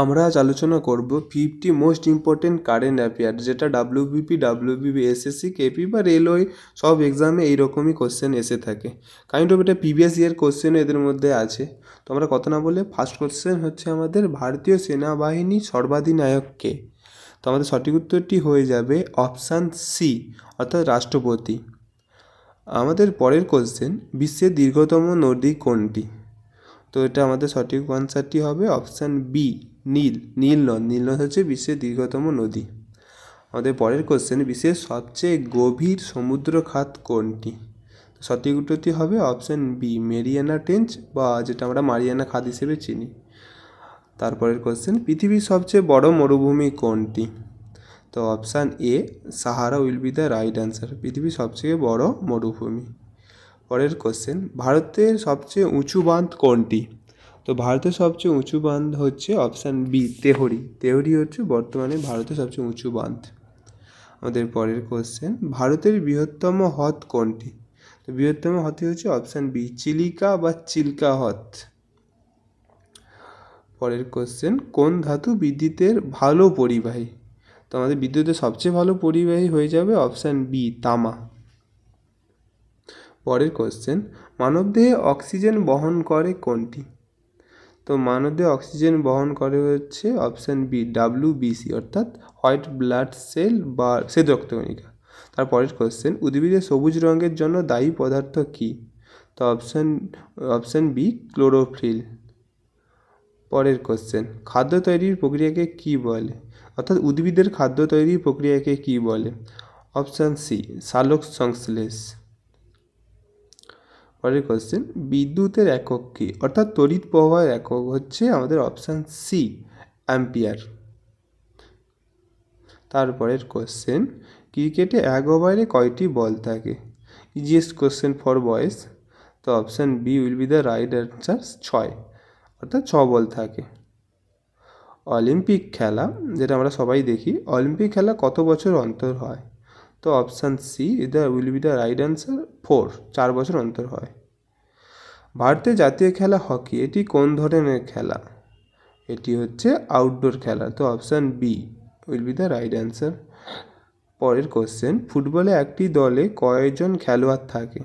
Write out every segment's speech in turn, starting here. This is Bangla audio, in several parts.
আমরা আজ আলোচনা করব fifty most important current affair যেটা ডাব্লিউবিপি ডাব্লিউবিপি এসএসসি কেপি বা রেলওয়ে সব এক্সামে এইরকমই কোশ্চেন এসে থাকে। কাইন্ড অফ এটা প্রিভিয়াস ইয়ার কোশ্চেনও এদের মধ্যে আছে। তো আমরা কথা না বলে ফার্স্ট কোশ্চেন হচ্ছে আমাদের ভারতীয় সেনাবাহিনী সর্বাধিনায়ক কে তো আমাদের সঠিক উত্তরটি হয়ে যাবে অপশান সি অর্থাৎ রাষ্ট্রপতি। আমাদের পরের কোশ্চেন বিশ্বের দীর্ঘতম নদী কোনটি? তো এটা আমাদের সঠিক আনসারটি হবে অপশান বি নীল নীল নদ। নীল নদ হচ্ছে বিশ্বের দীর্ঘতম নদী। আমাদের পরের কোশ্চেন বিশ্বের সবচেয়ে গভীর সমুদ্র খাত কোনটি সঠিক উত্তরটি হবে অপশান বি মেরিয়ানা টেঞ্চ বা যেটা আমরা মারিয়ানা খাত হিসেবে চিনি। তারপরের কোশ্চেন পৃথিবীর সবচেয়ে বড় মরুভূমি কোনটি? তো option A Sahara will be the right answer পৃথিবীর সবচেয়ে বড় মরুভূমি। পরের কোশ্চেন ভারতের সবচেয়ে উঁচু বাঁধ কোনটি? তো ভারতের সবচেয়ে উঁচু বাঁধ হচ্ছে অপশান বি, তেহরি। তেহরি হচ্ছে বর্তমানে ভারতের সবচেয়ে উঁচু বাঁধ। আমাদের পরের কোশ্চেন ভারতের বৃহত্তম হ্রদ কোনটি? তো বৃহত্তম হ্রদটি হচ্ছে অপশান বি, চিলিকা বা চিল্কা হ্রদ। পরের কোশ্চেন কোন ধাতু বিদ্যুতের ভালো পরিবাহী? তো আমাদের বিদ্যুতের সবচেয়ে ভালো পরিবাহী হয়ে যাবে অপশান বি, তামা। পরের কোশ্চেন মানবদেহে অক্সিজেন বহন করে কোনটি? তো মানবদেহে অক্সিজেন বহন করে হচ্ছে option B, W B C অর্থাৎ হোয়াইট ব্লাড সেল বা শ্বেত রক্তকণিকা। তারপরের কোশ্চেন উদ্ভিদের সবুজ রঙের জন্য দায়ী পদার্থ কী? তো অপশান অপশান বি, ক্লোরোফিল। পরের কোশ্চেন খাদ্য তৈরির প্রক্রিয়াকে কী বলে? অর্থাৎ উদ্ভিদের খাদ্য তৈরির প্রক্রিয়াকে কী বলে? অপশান সি সালোক সংশ্লেষ পরের কোশ্চেন বিদ্যুতের একক কী? অর্থাৎ তড়িৎ প্রবাহের একক হচ্ছে আমাদের অপশান সি অ্যাম্পিয়ার তারপরের কোশ্চেন ক্রিকেটে এক ওভারে কয়টি বল থাকে? ইজিয়েস্ট কোশ্চেন ফর বয়েস তো option B will be the right answer ছয়। অর্থাৎ ছ বল থাকে। অলিম্পিক খেলা, যেটা আমরা সবাই দেখি, অলিম্পিক খেলা কত বছর অন্তর হয়? তো option C the will be the right answer four চার বছর অন্তর হয়। ভারতের জাতীয় খেলা হকি, এটি কোন ধরনের খেলা? এটি হচ্ছে আউটডোর খেলা, তো option B will be the right answer পরের কোশ্চেন ফুটবলে একটি দলে কয়জন খেলোয়াড় থাকে?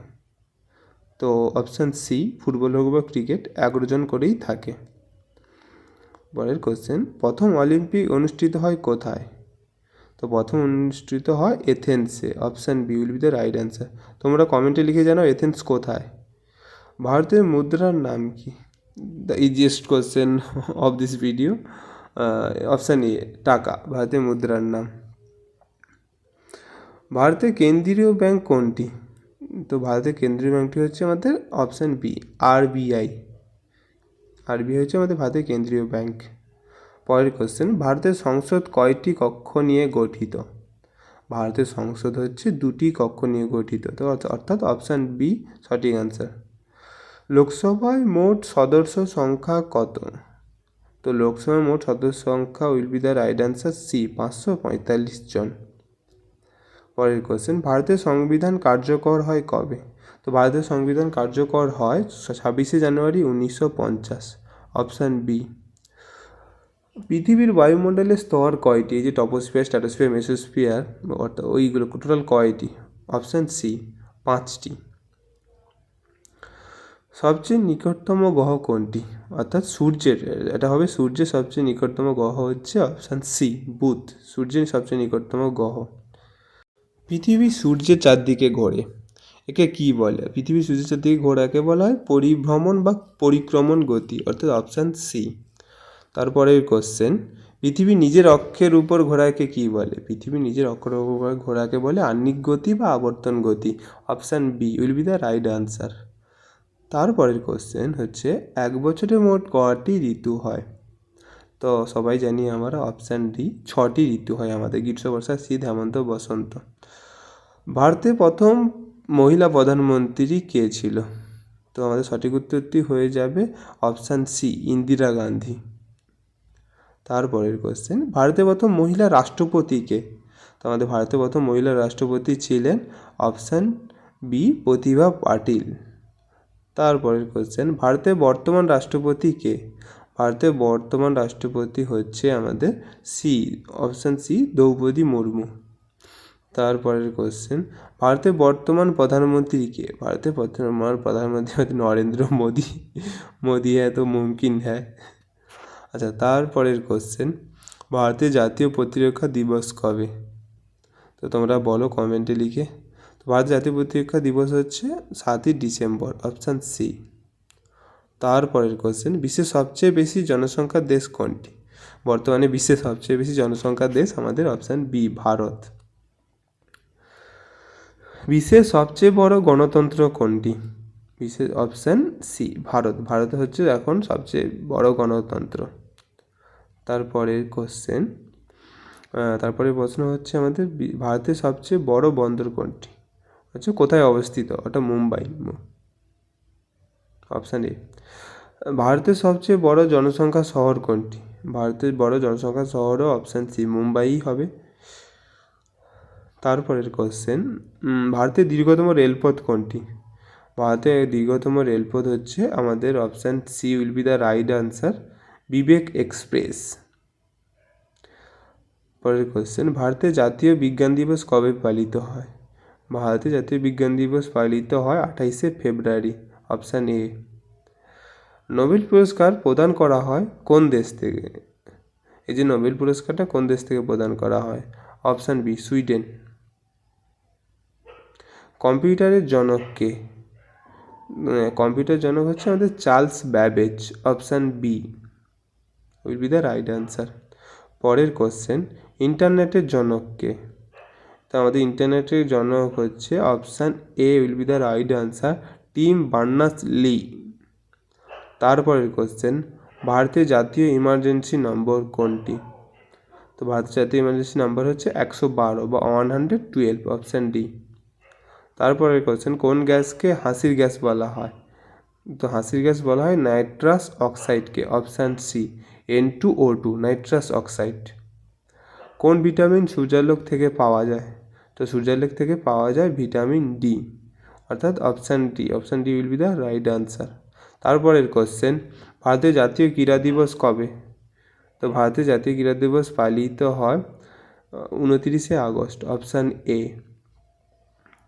তো অপশান সি ফুটবল হোক বা ক্রিকেট, এগারো জন করেই থাকে। পরের কোশ্চেন প্রথম অলিম্পিক অনুষ্ঠিত হয় কোথায়? তো প্রথম অনুষ্ঠিত হয় এথেন্সে, option B will be the right answer. তোমরা কমেন্টে লিখে জানাও এথেন্স কোথায়? ভারতের মুদ্রার নাম কি? The easiest question of this video option A টাকা, ভারতের মুদ্রার নাম। ভারতের কেন্দ্রীয় ব্যাংক কোনটি? তো ভারতের কেন্দ্রীয় ব্যাংকটি হচ্ছে আমাদের অপশান বি আরবিআই আরবিআই হচ্ছে আমাদের ভারতের কেন্দ্রীয় ব্যাংক। পরের কোশ্চেন ভারতের সংসদ কয়টি কক্ষ নিয়ে গঠিত? ভারতের সংসদ হচ্ছে দুটি কক্ষ নিয়ে গঠিত, তো অর্থাৎ অপশান বি সঠিক অ্যান্সার লোকসভায় মোট সদস্য সংখ্যা কত? তো লোকসভায় মোট সদস্য সংখ্যা will be the right answer C পাঁচশো পঁয়তাল্লিশ জন। পরের কোশ্চেন ভারতের সংবিধান কার্যকর হয় কবে? তো ভারতের সংবিধান কার্যকর হয় ছাব্বিশে জানুয়ারি উনিশশো পঞ্চাশ। অপশান বি পৃথিবীর বায়ুমণ্ডলের স্তর কয়টি? যে টপোস্ফিয়ার, স্ট্যাটোস্ফিয়ার, মেসোস্ফিয়ার, অর্থাৎ ওইগুলো টোটাল কয়টি? অপশান সি, পাঁচটি। সবচেয়ে নিকটতম গ্রহ কোনটি? অর্থাৎ সূর্যের, এটা হবে সূর্যের সবচেয়ে নিকটতম গ্রহ হচ্ছে অপশান সি, বুধ, সূর্যের সবচেয়ে নিকটতম গ্রহ। পৃথিবী সূর্যের চারদিকে ঘোরে, একে কি বলে? পৃথিবী সূর্যের চারদিকে ঘোরাকে বলা হয় পরিভ্রমণ বা পরিক্রমণ গতি, অর্থাৎ অপশান সি। তারপরের কোশ্চেন পৃথিবী নিজের অক্ষের উপর ঘোরাকে কি বলে? পৃথিবী নিজের অক্ষের উপর ঘোরাকে বলে আহ্নিক গতি বা আবর্তন গতি। Option B will be the right answer তারপরের কোশ্চেন হচ্ছে, এক বছরে মোট কটি ঋতু হয়? তো সবাই জানি আমরা অপশান ডি ছটি ঋতু হয় আমাদের। গ্রীষ্ম বর্ষা শীত, হেমন্ত, বসন্ত। ভারতে প্রথম মহিলা প্রধানমন্ত্রী কে ছিল? তো আমাদের সঠিক উত্তরটি হয়ে যাবে অপশান সি ইন্দিরা গান্ধী। তারপরের কোশ্চেন ভারতের প্রথম মহিলা রাষ্ট্রপতি কে? তো আমাদের ভারতের প্রথম মহিলা রাষ্ট্রপতি ছিলেন অপশান বি প্রতিভা পাটিল। তারপরের কোশ্চেন ভারতের বর্তমান রাষ্ট্রপতি কে? ভারতের বর্তমান রাষ্ট্রপতি হচ্ছে আমাদের C option C Droupadi Murmu. তারপরের কোশ্চেন ভারতের বর্তমান প্রধানমন্ত্রী কে? ভারতের বর্তমান প্রধানমন্ত্রী হচ্ছে নরেন্দ্র মোদী। মোদি হ্যাঁ তো মুমকিন হ্যাঁ। আচ্ছা তারপরের কোশ্চেন ভারতের জাতীয় প্রতিরক্ষা দিবস কবে? তো তোমরা বলো কমেন্টে লিখে। তো ভারতের জাতীয় প্রতিরক্ষা দিবস হচ্ছে সাতই ডিসেম্বর অপশান সি তারপরের কোশ্চেন বিশ্বের সবচেয়ে বেশি জনসংখ্যার দেশ কোনটি? বর্তমানে বিশ্বের সবচেয়ে বেশি জনসংখ্যার দেশ আমাদের অপশান বি ভারত। বিশ্বের সবচেয়ে বড় গণতন্ত্র কোনটি? বিশ্বের অপশান সি ভারত। ভারত হচ্ছে এখন সবচেয়ে বড় গণতন্ত্র। তারপরের কোশ্চেন তারপরে প্রশ্ন হচ্ছে আমাদের ভারতের সবচেয়ে বড় বন্দর কোনটি? হচ্ছে কোথায় অবস্থিত? ওটা মুম্বাই। অপশান এ ভারতের সবচেয়ে বড় জনসংখ্যা শহর কোনটি? ভারতের বড় জনসংখ্যা শহরও অপশান সি মুম্বাই হবে। তারপরের কোশ্চেন ভারতের দীর্ঘতম রেলপথ কোনটি? ভারতের দীর্ঘতম রেলপথ হচ্ছে আমাদের option C will be the right answer Vivek Express পরের কোশ্চেন ভারতের জাতীয় বিজ্ঞান দিবস কবে পালিত হয়? ভারতের জাতীয় বিজ্ঞান দিবস পালিত হয় আঠাইশে ফেব্রুয়ারি, অপশান এ নোবেল পুরস্কার প্রদান করা হয় কোন দেশ থেকে? এই যে নোবেল পুরস্কারটা কোন দেশ থেকে প্রদান করা হয়? Option B Sweden. কম্পিউটারের জনক কে? কম্পিউটার জনক হচ্ছে আমাদের Charles Babbage option B will be the right answer পরের কোশ্চেন ইন্টারনেটের জনককে তো আমাদের ইন্টারনেটের জনক হচ্ছে option A will be the right answer Tim Berners Lee তারপরের কোশ্চেন ভারতের জাতীয় ইমার্জেন্সি নম্বর কোনটি? তো ভারতের জাতীয় ইমার্জেন্সি নাম্বার হচ্ছে একশো বারো বা one hundred twelve option D তারপরের কোশ্চেন কোন গ্যাসকে হাসির গ্যাস বলা হয়? তো হাসির গ্যাস বলা হয় nitrous অক্সাইডকে, option C, N two O two, nitrous oxide. কোন ভিটামিন সূর্যালোক থেকে পাওয়া যায়? তো সূর্যালোক থেকে পাওয়া যায় ভিটামিন ডি, অর্থাৎ option D. Option D will be the right answer. তারপরের কোশ্চেন ভারতের জাতীয় ক্রীড়া দিবস কবে? তো ভারতের জাতীয় ক্রীড়া দিবস পালিত হয় উনতিরিশে আগস্ট, অপশান এ।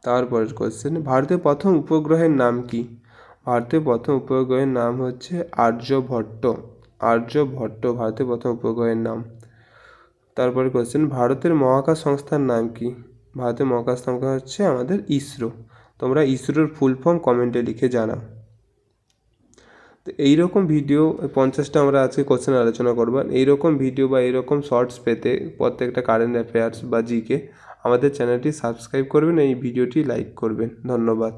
তারপরের কোশ্চেন ভারতের প্রথম উপগ্রহের নাম কি? ভারতের প্রথম উপগ্রহের নাম হচ্ছে আর্যভট্ট। আর্যভট্ট, ভারতের প্রথম উপগ্রহের নাম। তারপরে কোশ্চেন ভারতের মহাকাশ সংস্থার নাম কি? ভারতের মহাকাশ সংস্থা হচ্ছে আমাদের ইসরো। তোমরা ইসরোর ফুল ফর্ম কমেন্টে লিখে জানাও। তো এইরকম ভিডিও পঞ্চাশটা আমরা আজকে কোশ্চেন আলোচনা করব। এইরকম ভিডিও বা এইরকম শর্টস পেতে প্রত্যেকটা কারেন্ট অ্যাফেয়ার্স বা জিকে আমাদের চ্যানেলটি সাবস্ক্রাইব করবেন এই ভিডিওটি লাইক করবেন। ধন্যবাদ।